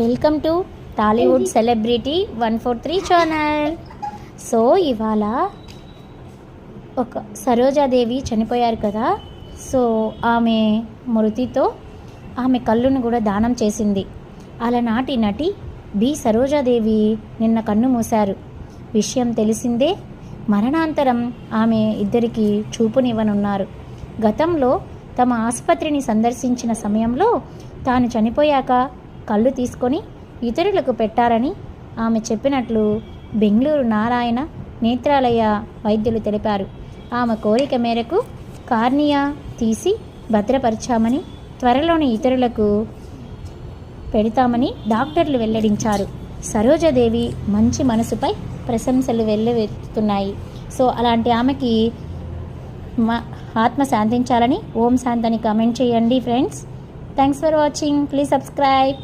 Welcome to Tollywood celebrity one four three channel. So ఇవాళ ఒక సరోజాదేవి చనిపోయారు కదా. సో ఆమె మృతితో ఆమె కళ్ళును కూడా దానం చేసింది. అలనాటి నటి బి సరోజాదేవి నిన్న కన్ను మూశారు. విషయం తెలిసిందే మరణాంతరం ఆమె ఇద్దరికి చూపునివ్వనున్నారు. గతంలో తమ ఆసుపత్రిని సందర్శించిన సమయంలో తాను చనిపోయాక కళ్ళు తీసుకొని ఇతరులకు పెట్టారని ఆమె చెప్పినట్లు బెంగళూరు నారాయణ నేత్రాలయ వైద్యులు తెలిపారు. ఆమె కోరిక మేరకు కార్నియా తీసి భద్రపరిచామని త్వరలోనే ఇతరులకు పెడతామని డాక్టర్లు వెల్లడించారు. సరోజదేవి మంచి మనసుపై ప్రశంసలు వెళ్ళవెత్తుతున్నాయి సో అలాంటి ఆమెకి మా ఆత్మ శాంతించాలని ఓం శాంతని కామెంట్ చేయండి friends. Thanks for watching. Please subscribe.